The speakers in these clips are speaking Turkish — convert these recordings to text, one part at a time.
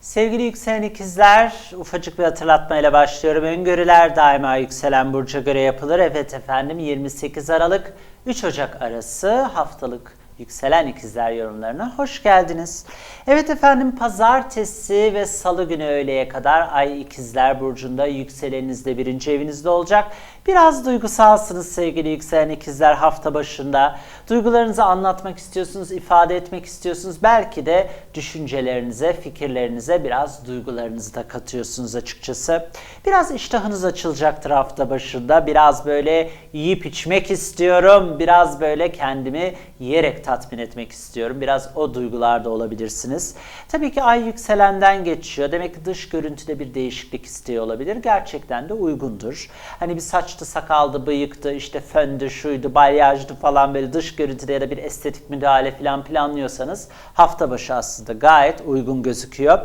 Sevgili yükselen ikizler, ufacık bir hatırlatmayla başlıyorum. Öngörüler daima yükselen burca göre yapılır. Evet efendim 28 Aralık 3 Ocak arası haftalık yükselen ikizler yorumlarına hoş geldiniz. Evet efendim pazartesi ve salı günü öğleye kadar ay ikizler burcunda yükselenizde birinci evinizde olacak. Biraz duygusalsınız sevgili yükselen ikizler hafta başında. Duygularınızı anlatmak istiyorsunuz, ifade etmek istiyorsunuz. Belki de düşüncelerinize, fikirlerinize biraz duygularınızı da katıyorsunuz açıkçası. Biraz iştahınız açılacaktır hafta başında. Biraz böyle yiyip içmek istiyorum. Biraz böyle kendimi yiyerek tatmin etmek istiyorum. Biraz o duygularda olabilirsiniz. Tabii ki ay yükselenden geçiyor. Demek ki dış görüntüde bir değişiklik istiyor olabilir. Gerçekten de uygundur. Hani bir saçtı, sakaldı, bıyıktı, işte föndü, şuydu, balyajdı falan böyle dış görüntüde ya da bir estetik müdahale falan planlıyorsanız hafta başı aslında gayet uygun gözüküyor.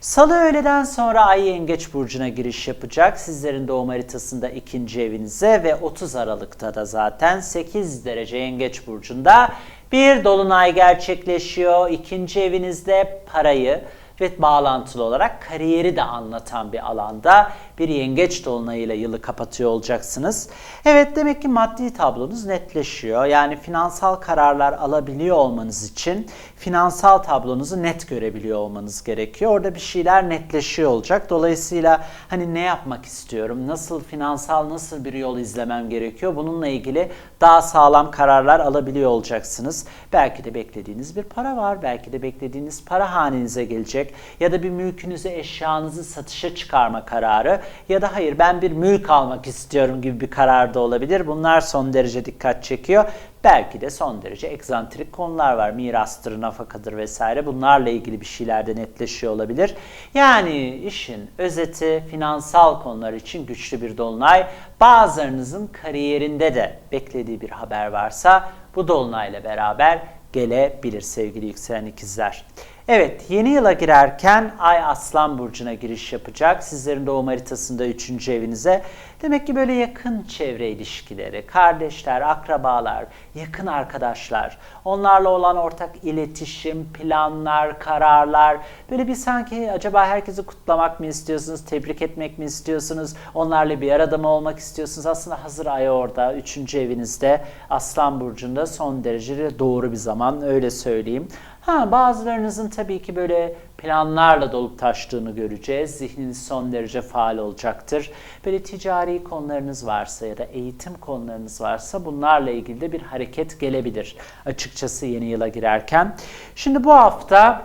Salı öğleden sonra Ay Yengeç Burcu'na giriş yapacak. Sizlerin doğum haritasında ikinci evinize ve 30 Aralık'ta da zaten 8 derece Yengeç Burcu'nda bir dolunay gerçekleşiyor. İkinci evinizde parayı ve bağlantılı olarak kariyeri de anlatan bir alanda bir yengeç dolunayıyla yılı kapatıyor olacaksınız. Evet demek ki maddi tablonuz netleşiyor. Yani finansal kararlar alabiliyor olmanız için finansal tablonuzu net görebiliyor olmanız gerekiyor. Orada bir şeyler netleşiyor olacak. Dolayısıyla hani ne yapmak istiyorum, nasıl finansal nasıl bir yol izlemem gerekiyor bununla ilgili daha sağlam kararlar alabiliyor olacaksınız. Belki de beklediğiniz bir para var, belki de beklediğiniz para hanenize gelecek ya da bir mülkünüzü, eşyanızı satışa çıkarma kararı ya da hayır ben bir mülk almak istiyorum gibi bir karar da olabilir. Bunlar son derece dikkat çekiyor. Belki de son derece egzantrik konular var. Mirastır, nafakadır vesaire. Bunlarla ilgili bir şeyler de netleşiyor olabilir. Yani işin özeti finansal konular için güçlü bir dolunay. Bazılarınızın kariyerinde de beklediği bir haber varsa bu dolunayla beraber gelebilir sevgili yükselen ikizler. Evet, yeni yıla girerken Ay Aslan Burcu'na giriş yapacak. Sizlerin doğum haritasında 3. evinize. Demek ki böyle yakın çevre ilişkileri, kardeşler, akrabalar, yakın arkadaşlar, onlarla olan ortak iletişim, planlar, kararlar, böyle bir sanki acaba herkesi kutlamak mı istiyorsunuz, tebrik etmek mi istiyorsunuz, onlarla bir arada mı olmak istiyorsunuz? Aslında hazır ay orada, 3. evinizde, Aslan Burcu'nda son derece doğru bir zaman, öyle söyleyeyim. Ha bazılarınızın tabii ki böyle planlarla dolup taştığını göreceğiz. Zihniniz son derece faal olacaktır. Böyle ticari konularınız varsa ya da eğitim konularınız varsa bunlarla ilgili de bir hareket gelebilir. Açıkçası yeni yıla girerken. Şimdi bu hafta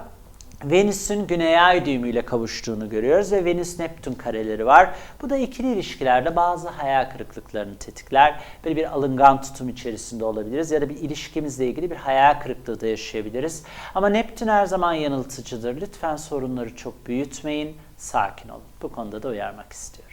Venüs'ün güney ay düğümüyle kavuştuğunu görüyoruz ve Venüs-Neptün kareleri var. Bu da ikili ilişkilerde bazı hayal kırıklıklarını tetikler. Böyle bir alıngan tutum içerisinde olabiliriz ya da bir ilişkimizle ilgili bir hayal kırıklığı da yaşayabiliriz. Ama Neptün her zaman yanıltıcıdır. Lütfen sorunları çok büyütmeyin, sakin olun. Bu konuda da uyarmak istiyorum.